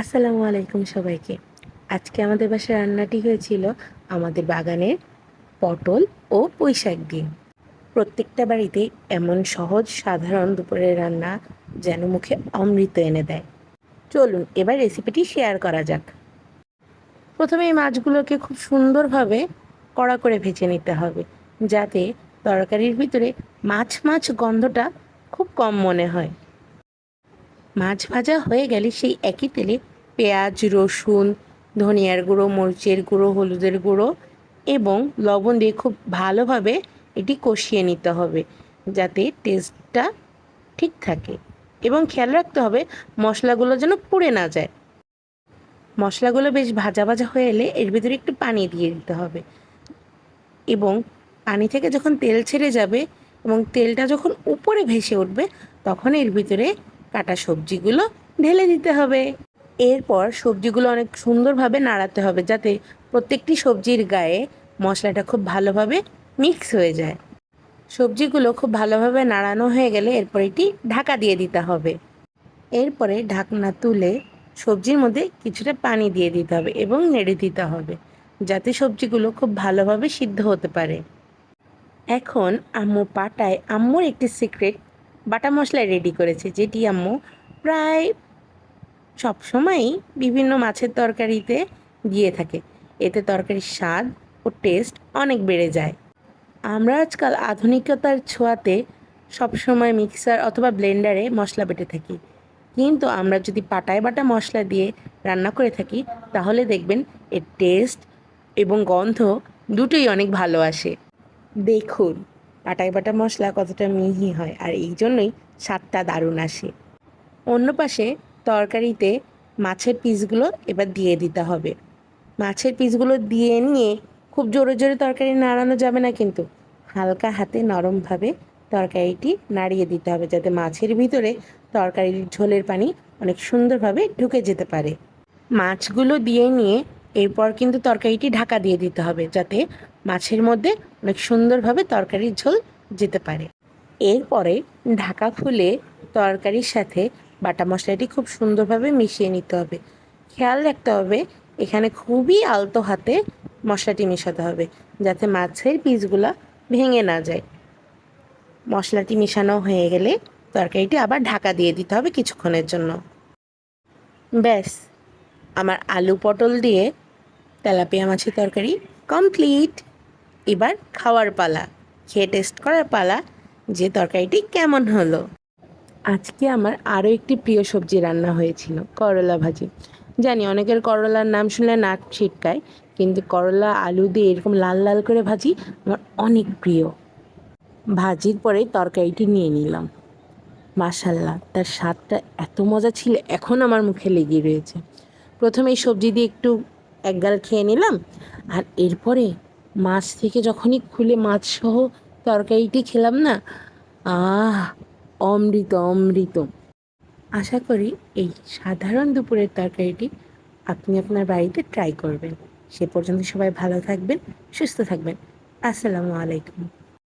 আসসালামু আলাইকুম সবাইকে। আজকে আমাদের বাসায় রান্নাটি হয়েছিল আমাদের বাগানের পটল ও পুঁইশাক দিয়ে। প্রত্যেকটা বাড়িতে এমন সহজ, সাধারণ দুপুরের রান্না যেন মুখে অমৃত এনে দেয়। চলুন, এবার রেসিপিটি শেয়ার করা যাক। প্রথমে এই মাছগুলোকে খুব সুন্দরভাবে কড়া করে ভেজে নিতে হবে, যাতে তরকারির ভিতরে মাছ মাছ গন্ধটা খুব কম মনে হয়। মাছ ভাজা হয়ে গেলে সেই একই তেলে পেঁয়াজ, রসুন, ধনিয়ার গুঁড়ো, মরিচের গুঁড়ো, হলুদের গুঁড়ো এবং লবণ দিয়ে খুব ভালোভাবে এটি কষিয়ে নিতে হবে যাতে টেস্টটা ঠিক থাকে। এবং খেয়াল রাখতে হবে মশলাগুলো যেন পুড়ে না যায়। মশলাগুলো বেশ ভাজা ভাজা হয়ে এলে এর ভিতরে একটু পানি দিয়ে দিতে হবে। এবং পানি থেকে যখন তেল ছেড়ে যাবে এবং তেলটা যখন উপরে ভেসে উঠবে, তখন এর ভিতরে কাটা সবজিগুলো ঢেলে দিতে হবে। এরপর সবজিগুলো অনেক সুন্দরভাবে নাড়াতে হবে যাতে প্রত্যেকটি সবজির গায়ে মশলাটা খুব ভালোভাবে মিক্স হয়ে যায়। সবজিগুলো খুব ভালোভাবে নাড়ানো হয়ে গেলে এরপর এটি ঢাকা দিয়ে দিতে হবে। এরপরে ঢাকনা তুলে সবজির মধ্যে কিছুটা পানি দিয়ে দিতে হবে এবং নেড়ে দিতে হবে যাতে সবজিগুলো খুব ভালোভাবে সিদ্ধ হতে পারে। এখন আম্মু পাটায় আম্মুর একটি সিক্রেট বাটা মশলা রেডি করেছে, যেটি আম্মু প্রায় সবসময়ই বিভিন্ন মাছের তরকারিতে দিয়ে থাকে। এতে তরকারির স্বাদ ও টেস্ট অনেক বেড়ে যায়। আমরা আজকাল আধুনিকতার ছোঁয়াতে সবসময় মিক্সার অথবা ব্লেন্ডারে মশলা বেটে থাকি। কিন্তু আমরা যদি পাটায় বাটা মশলা দিয়ে রান্না করে থাকি, তাহলে দেখবেন এর টেস্ট এবং গন্ধ দুটোই অনেক ভালো আসে। দেখুন। পাটায় বাটা মশলা কতটা মিহি হয় আর এই জন্যই স্বাদটা দারুণ আসে। অন্য পাশে তরকারিতে মাছের পিসগুলো এবার দিয়ে দিতে হবে। মাছের পিসগুলো দিয়ে নিয়ে খুব জোরে জোরে তরকারি নাড়ানো যাবে না কিন্তু হালকা হাতে নরমভাবে তরকারিটি নাড়িয়ে দিতে হবে যাতে মাছের ভিতরে তরকারির ঝোলের পানি অনেক সুন্দরভাবে ঢুকে যেতে পারে। মাছগুলো দিয়ে নিয়ে এরপর কিন্তু তরকারিটি ঢাকা দিয়ে দিতে হবে যাতে মাছের মধ্যে অনেক সুন্দরভাবে তরকারির ঝোল যেতে পারে। এরপরে ঢাকা খুলে তরকারির সাথে বাটা মশলাটি খুব সুন্দরভাবে মিশিয়ে নিতে হবে। খেয়াল রাখতে হবে, এখানে খুবই আলতো হাতে মশলাটি মেশাতে হবে, যাতে মাছের পিসগুলো ভেঙে না যায়। মশলাটি মেশানো হয়ে গেলে তরকারিটি আবার ঢাকা দিয়ে দিতে হবে কিছুক্ষণের জন্য। ব্যাস, আমার আলু পটল দিয়ে তেলাপিয়া মাছের তরকারি কমপ্লিট। এবার খাওয়ার পালা। খেয়ে টেস্ট করার পালা যে তরকারিটি কেমন হলো। আজকে আমার আরও একটি প্রিয় সবজি রান্না হয়েছিল, করলা ভাজি। জানি অনেকের করলার নাম শুনলে নাক ছিটকায়, কিন্তু করলা, আলু দিয়ে এরকম লাল লাল করে ভাজি আমার অনেক প্রিয়। ভাজির পরে তরকারিটি নিয়ে নিলাম। মাসাল্লাহ তার স্বাদটা এত মজা ছিল, এখন আমার মুখে লেগে রয়েছে। প্রথমে সবজি দিয়ে একটু একগাল খেয়ে নিলাম, আর এরপরে মাছ থেকে যখনই খুলে মাছ সহ তরকারিটি খেলাম না, আহ, অমৃত অমৃত। আশা করি এই সাধারণ দুপুরের তরকারিটি আপনি আপনার বাড়িতে ট্রাই করবেন। সে পর্যন্ত সবাই ভালো থাকবেন, সুস্থ থাকবেন। আসসালামু আলাইকুম।